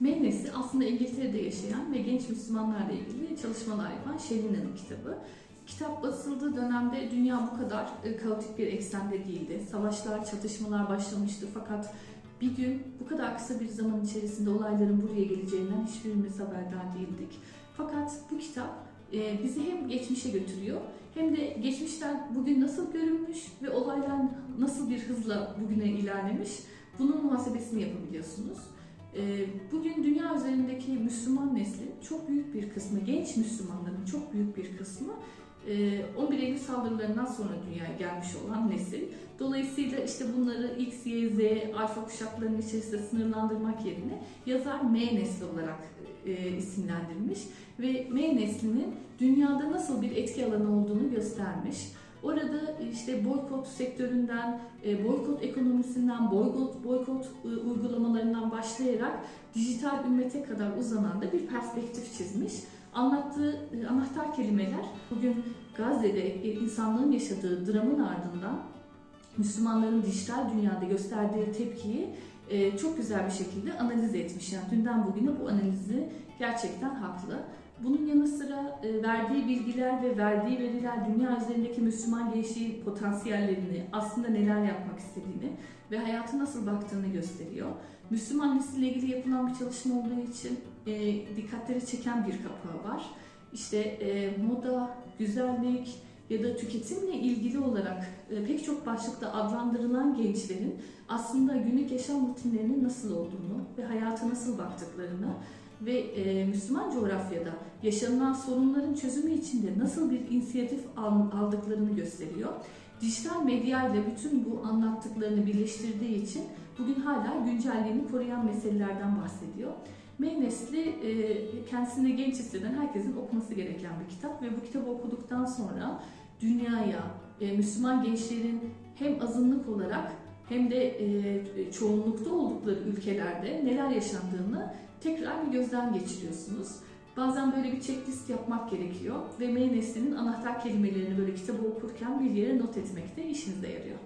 Meynesi aslında İngiltere'de yaşayan ve genç Müslümanlarla ilgili çalışmalar yapan Şerin'in kitabı. Kitap basıldığı dönemde dünya bu kadar e, kaotik bir eksende değildi. Savaşlar, çatışmalar başlamıştı fakat bir gün bu kadar kısa bir zaman içerisinde olayların buraya geleceğinden hiçbirimiz haberdar değildik. Fakat bu kitap e, bizi hem geçmişe götürüyor hem de geçmişten bugün nasıl görünmüş ve olaylar nasıl bir hızla bugüne ilerlemiş bunun muhasebesini yapabiliyorsunuz. Ee, Bugün dünya üzerindeki Müslüman neslin çok büyük bir kısmı, genç Müslümanların çok büyük bir kısmı e, 11 Eylül saldırılarından sonra dünyaya gelmiş olan nesil. Dolayısıyla işte bunları X, Y, Z, alfa kuşaklarının içerisinde sınırlandırmak yerine yazar M nesli olarak e, isimlendirmiş ve M neslinin dünyada nasıl bir etki alanı olduğunu göstermiş. Orada işte boykot sektöründen, e, boykot ekonomisinden, boykot, boykot e, uygulamalarından başlayarak dijital ümmete kadar uzanan da bir perspektif çizmiş. Anlattığı e, anahtar kelimeler bugün Gazze'de insanlığın yaşadığı dramın ardından Müslümanların dijital dünyada gösterdiği tepkiyi çok güzel bir şekilde analiz etmiş. Yani dünden bugüne bu analizi gerçekten haklı. Bunun yanı sıra e, verdiği bilgiler ve verdiği veriler dünya üzerindeki Müslüman gençliğin potansiyellerini, aslında neler yapmak istediğini ve hayata nasıl baktığını gösteriyor. Müslüman nesille ilgili yapılan bir çalışma olduğu için e, dikkatleri çeken bir kapağı var. İşte e, moda, güzellik ya da tüketimle ilgili olarak e, pek çok başlıkta adlandırılan gençlerin aslında günlük yaşam rutinlerinin nasıl olduğunu ve hayata nasıl baktıklarını ve e, Müslüman coğrafyada yaşanılan sorunların çözümü için de nasıl bir inisiyatif al- aldıklarını gösteriyor. Dijital medya ile bütün bu anlattıklarını birleştirdiği için bugün hala güncelliğini koruyan meselelerden bahsediyor. M nesli e, kendisini genç hisseden herkesin okuması gereken bir kitap ve bu kitabı okuduktan sonra dünyaya, e, Müslüman gençlerin hem azınlık olarak hem de e, çoğunlukta oldukları ülkelerde neler yaşandığını tekrar bir gözden geçiriyorsunuz. Bazen böyle bir checklist yapmak gerekiyor ve M neslinin anahtar kelimelerini böyle kitabı okurken bir yere not etmek de işinize yarıyor.